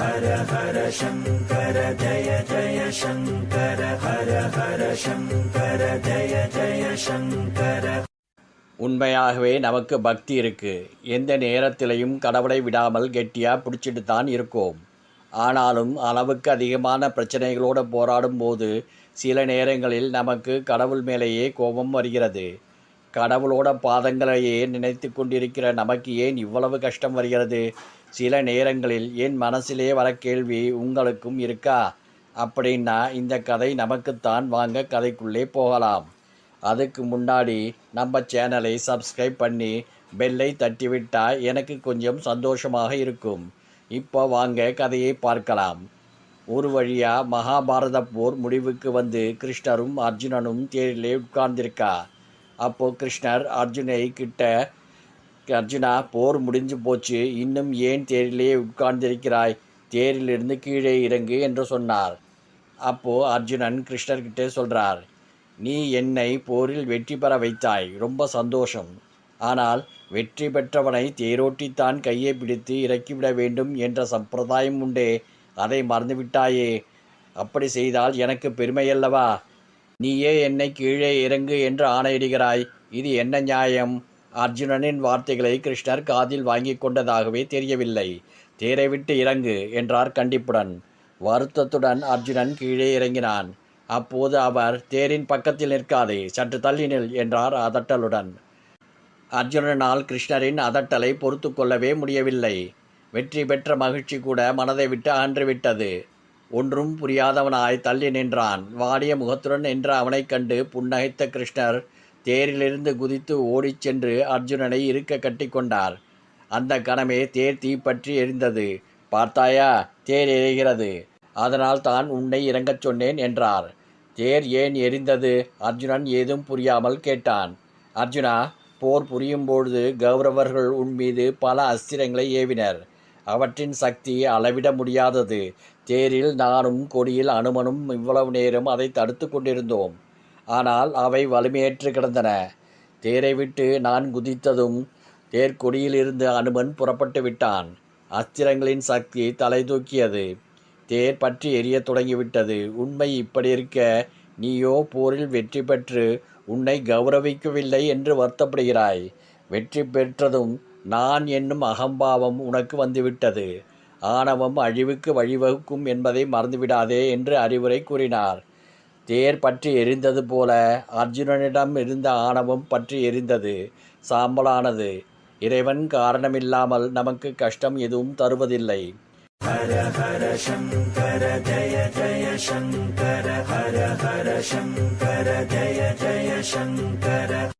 ஹர ஹர சங்கர ஜய ஜய சங்கர ஹர ஹர சங்கர ஜய ஜய சங்கர. உண்மையாகவே நமக்கு பக்தி இருக்கு. எந்த நேரத்திலையும் கடவுளை விடாமல் கெட்டியா பிடிச்சிட்டு தான் இருக்கோம். ஆனாலும் அளவுக்கு அதிகமான பிரச்சனைகளோடு போராடும் போது சில நேரங்களில் நமக்கு கடவுள் மேலேயே கோபம் வருகிறது. கடவுளோட பாதங்களையே நினைத்து கொண்டிருக்கிற நமக்கு ஏன் இவ்வளவு கஷ்டம் வருகிறது? சில நேரங்களில் என் மனசிலே வர கேள்வி உங்களுக்கும் இருக்கா? அப்படின்னா இந்த கதை நமக்குத்தான் வாங்க கதைக்குள்ளே போகலாம். அதுக்கு முன்னாடி நம்ம சேனலை சப்ஸ்கிரைப் பண்ணி பெல்லை தட்டிவிட்டால் எனக்கு கொஞ்சம் சந்தோஷமாக இருக்கும். இப்போ வாங்க கதையை பார்க்கலாம். ஒரு வழியாக மகாபாரத போர் முடிவுக்கு வந்து கிருஷ்ணரும் அர்ஜுனனும் தேரிலே உட்கார்ந்திருக்கா? அப்போது கிருஷ்ணர் அர்ஜுனை கிட்ட அர்ஜுனா போர் முடிஞ்சு போச்சு. இன்னும் ஏன் தேரிலேயே உட்கார்ந்திருக்கிறாய்? தேரிலிருந்து கீழே இறங்கு என்று சொன்னார். அப்போது அர்ஜுனன் கிருஷ்ணர்கிட்ட சொல்கிறார் நீ என்னை போரில் வெற்றி பெற வைத்தாய். ரொம்ப சந்தோஷம். ஆனால் வெற்றி பெற்றவனை தேரோட்டித்தான் கையை பிடித்து இறக்கிவிட வேண்டும் என்ற சம்பிரதாயம் உண்டே. அதை மறந்துவிட்டாயே. அப்படி செய்தால் எனக்கு பெருமையல்லவா நீயே என்னை கீழே இறங்கு என்று ஆணையிடுகிறாய். இது என்ன நியாயம்? அர்ஜுனனின் வார்த்தைகளை கிருஷ்ணர் காதில் வாங்கி கொண்டதாகவே தெரியவில்லை. தேரை விட்டு இறங்கு என்றார் கண்டிப்புடன். வருத்தத்துடன் அர்ஜுனன் கீழே இறங்கினான். அப்போது அவர் தேரின் பக்கத்தில் நிற்காதே சற்று தள்ளி நில் என்றார் அதட்டலுடன். அர்ஜுனனால் கிருஷ்ணரின் அதட்டலை பொறுத்து கொள்ளவே முடியவில்லை. வெற்றி பெற்ற மகிழ்ச்சி கூட மனதை விட்டு அகன்றுவிட்டது. ஒன்றும் புரியாதவனாய் தள்ளி நின்றான். வாடிய முகத்துடன் நின்ற அவனைக் கண்டு புன்னகைத்த கிருஷ்ணர் தேரிலிருந்து குதித்து ஓடிச் சென்று அர்ஜுனனை இருக்க கட்டிக்கொண்டார் அந்த கணமே தேர் தீப்பற்றி எரிந்தது. பார்த்தாயா தேர் எரிகிறது. அதனால் தான் உன்னை இறங்கச் சொன்னேன் என்றார். தேர் ஏன் எரிந்தது? அர்ஜுனன் ஏதும் புரியாமல் கேட்டான். அர்ஜுனா போர் புரியும் பொழுது கௌரவர்கள் உன் மீது பல அஸ்திரங்களை ஏவினர். அவற்றின் சக்தி அளவிட முடியாதது. தேரில் நானும் கொடியில் அனுமனும் இவ்வளவு நேரம் அதை தடுத்து கொண்டிருந்தோம். ஆனால் அவை வலிமையற்று கிடந்தன. தேரை விட்டு நான் குதித்ததும் தேர்கொடியிலிருந்து அனுமன் புறப்பட்டு விட்டான். அஸ்திரங்களின் சக்தி தலை தூக்கியது. தேர் பற்றி எரிய தொடங்கிவிட்டது. உண்மை இப்படி இருக்க நீயோ போரில் வெற்றி பெற்று உன்னை கௌரவிக்கவில்லை என்று வருத்தப்படுகிறாய். வெற்றி பெற்றதும் நான் என்னும் அகம்பாவம் உனக்கு வந்துவிட்டது. ஆணவம் அழிவுக்கு வழிவகுக்கும் என்பதை மறந்துவிடாதே என்று அறிவுரை கூறினார். தேர் பற்றி எரிந்தது போல அர்ஜுனனிடம் இருந்த ஆணவம் பற்றி எரிந்தது சாம்பலானது. இறைவன் காரணமில்லாமல் நமக்கு கஷ்டம் எதுவும் தருவதில்லை. ஹர ஹர சங்கர ஜய ஜய சங்கர ஹர ஹர சங்கர ஜய ஜய சங்கர.